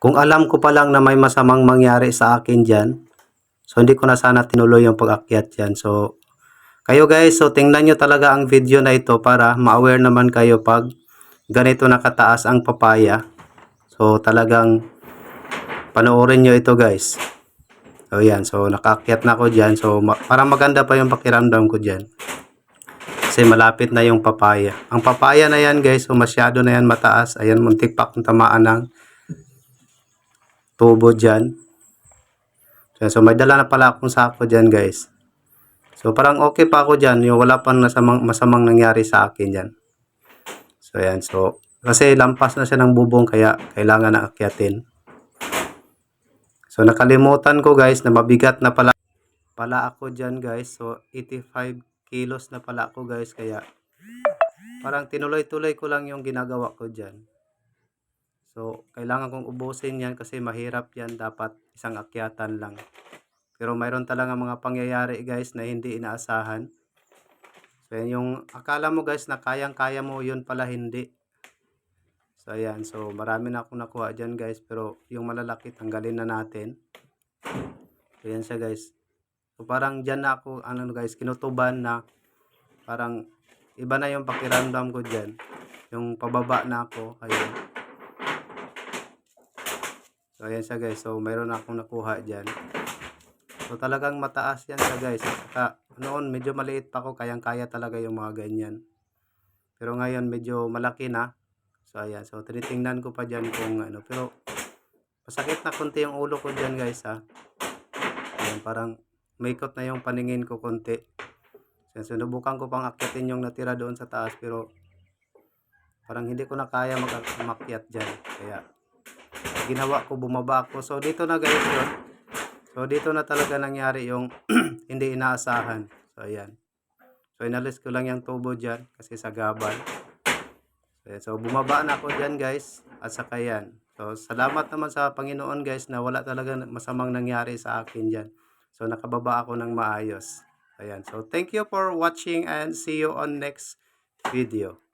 Kung alam ko pa lang na may masamang mangyari sa akin dyan, so hindi ko na sana tinuloy yung pag-akyat dyan. So, kayo guys, so tingnan nyo talaga ang video na ito para ma-aware naman kayo pag ganito nakataas ang papaya. So, talagang panoorin nyo ito guys. So, yan. So, nakaakyat na ako dyan. So, ma- parang maganda pa yung pakiramdam ko dyan. Kasi malapit na yung papaya. Ang papaya na yan guys, so masyado na yan mataas. Ayan, muntik pa akong tamaan ng tubo dyan. So, may dala na pala akong sako dyan guys. So parang okay pa ako dyan. Yung wala pang masamang, masamang nangyari sa akin dyan. So yan. So kasi lampas na siya ng bubong kaya kailangan na akyatin. So nakalimutan ko guys na mabigat na pala pala ako dyan guys. So 85 kilos na pala ako guys kaya parang tinuloy-tuloy ko lang yung ginagawa ko dyan. So kailangan kong ubusin yan kasi mahirap yan. Dapat isang akyatan lang. Pero mayroon talaga mga pangyayari guys na hindi inaasahan. So yan yung akala mo guys na kayang-kaya mo yun pala hindi. So ayan, so marami na akong nakuha dyan guys pero yung malalaki tanggalin na natin. So yan siya guys. So parang dyan na ako ano guys kinutuban na parang iba na yung pakiramdam ko dyan. Yung pababa na ako. Ayun. So ayan siya guys. So mayroon akong nakuha dyan. So talagang mataas yan siya guys. Saka noon medyo maliit pa ako kayang-kaya talaga yung mga ganyan. Pero ngayon medyo malaki na. So ayan, so tinitingnan ko pa dyan kung ano. Pero masakit na konti yung ulo ko dyan guys ha. Ayan, parang maikot na yung paningin ko konti. So, sinubukan ko pang akyatin yung natira doon sa taas pero parang hindi ko na kaya mag umakyat dyan. Kaya ginawa ko, bumaba ako. So dito na guys yun. So, dito na talaga nangyari yung hindi inaasahan. So, ayan. So, inalis ko lang yung tubo dyan kasi sa gabal. So, so bumaba na ako dyan guys. At saka yan. So, salamat naman sa Panginoon guys na wala talaga masamang nangyari sa akin dyan. So, nakababa ako ng maayos. Ayan. So, thank you for watching and see you on next video.